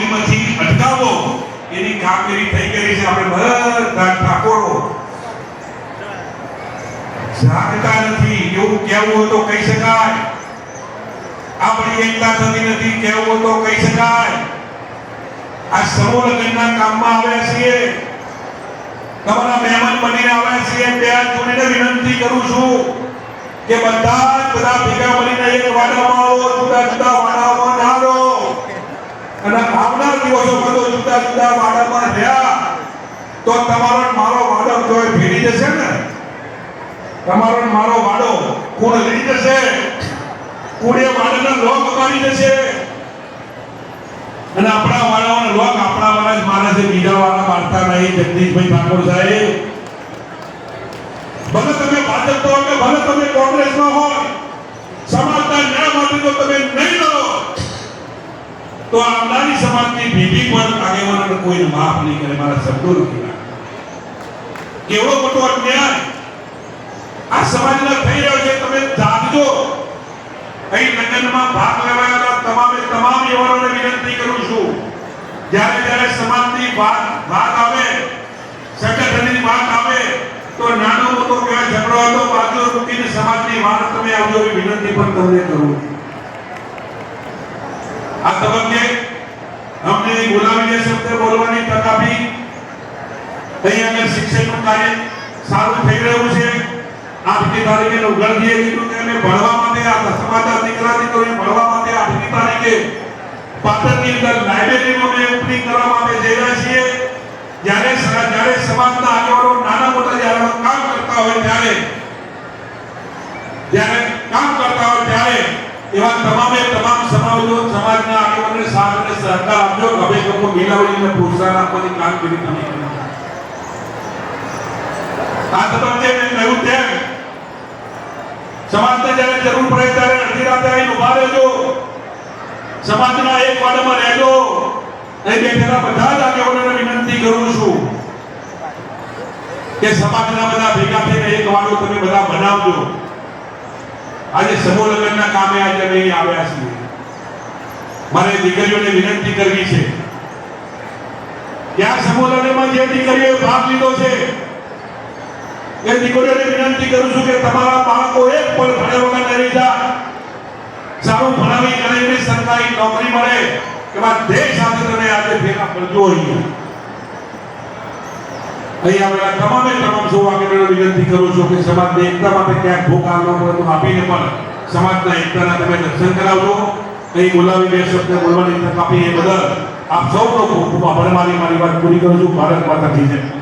નોકરીમાંથી અટકાવો. એની કામગીરી થઈ ગઈ છે. આપણે બધા ઠાકોરો. જાગતા નથી. એવું કહેવું તો કહી શકાય. આપણી એકતા થતી નથી. કહેવું તો કહી શકાય. આ સમૂહ લગ્નના કામમાં આવ્યા છીએ. તમારા મહેમાન બનીને આવ્યા છીએ. બે જોડીને વિનંતી કરું છું કે બધા બધા ભેગા મળીને એક વાડામાં આવો, જુદા જુદા વાડામાં ના રહો અને આવનાર જુદા વાડામાં રહ્યા, તો તમારો મારો વાડો જો ભીડી જશે ને? તમારો મારો વાડો કોણ લઈ જશે કોણે વાડાના લોક મારી જશે. અને આપણા વાળાઓને લોક આપણા વાળા જ મારે છે, બીજા વાળા મારતા નહીં, જગદીશભાઈ ઠાકોર સાહેબ. ભલે તમે ભાજપ તો ભલે તમે કોંગ્રેસમાં હોય, સમાજના ન્યાય માટે તો તમે નહીં લડો. તો આવનારી સમાજની બીજી પણ આગેવાનોને કોઈ માફ નહીં કરે, મારા શબ્દો નથી. કેવડો મોટો અન્યાય આ સમાજના થઈ રહ્યો છે, તમે જાગજો અહીં લગ્નમાં ભાગ લેવાયેલા તમામે તમામ યુવાનોને વિનંતી કરું છું, જ્યારે જ્યારે સમાજની વાત વાત આવે, સંગઠનની વાત આવે, તો નાનો મોટો કહેવાય, ઝઘડો હતો બાજુ મૂકીને સમાજની વાત તમે આવજો, એવી વિનંતી પણ તમને કરું છું. આ તબક્કે અમને બોલાવીને શબ્દ બોલવાની તક આપી અહીં આગળ શિક્ષણનું કાર્ય સારું થઈ રહ્યું છે આઠમી તારીખે ઉઘાડીએ કીધું કે અમે ભણવા માટે આ સમાચાર દીકરા દીકરીઓને ભણવા માટે આઠમી તારીખે પાટણની અંદર લાઇબ્રેરીનું અમે ઓપનિંગ કરવા માટે જઈ રહ્યા છીએ જ્યારે સ- જ્યારે સમાજના આગેવાનો નાના મોટા જ્યારે કામ કરતા હોય ત્યારે જ્યારે કામ કરતા હોય ત્યારે એવા તમામે તમામ સમાજો, સમાજના આગેવાનોને સાથ અને સહકાર આપજો. હવે લોકો મિલાવડીને પ્રોત્સાહન આપવાની કામગીરી તમે આ તબક્કે મેં કહ્યું તેમ, સમાજને જ્યારે જરૂર પડે ત્યારે અડધી રાતે આવીને ઊભા રહેજો. સમાજના એક વાડામાં રહેજો. અહીં બેઠેલા બધા જ આગેવાનોને વિનંતી કરું છું કે સમાજના બધા ભેગા થઈને એક વાડો તમે બધા બનાવજો. આજે સમૂહ લગ્નના અહીં આવ્યા છીએ. મારે દીકરીઓને વિનંતી કરવી છે. ત્યાં સંબોધનમાં જે દીકરીઓએ ભાગ લીધો છે, એ દીકરીઓને વિનંતી કરું છું કે તમારા બાળકો એક પણ ભણ્યા વગર ન જાય સારું ભણાવી કરીને સરકારી નોકરી મળે એમાં દેશ સાથે તમે આજે ભેગા કરજો અહીંયા. અહીં આવેલા તમામે તમામ સૌભાગ્યને વિનંતી કરું છું કે સમાજની એકતા માટે ક્યાંક ભૂખ આવવા પડે આપીને પણ સમાજના એકતાના તમે દર્શન કરાવજો. કંઈ બોલાવી બે શબ્દ બોલવાની તક આપી એ બદલ. આપ સૌનો ખૂબ ખૂબ આભાર. મારી મારી વાત પૂરી કરું ભારત માતા થઈ જય.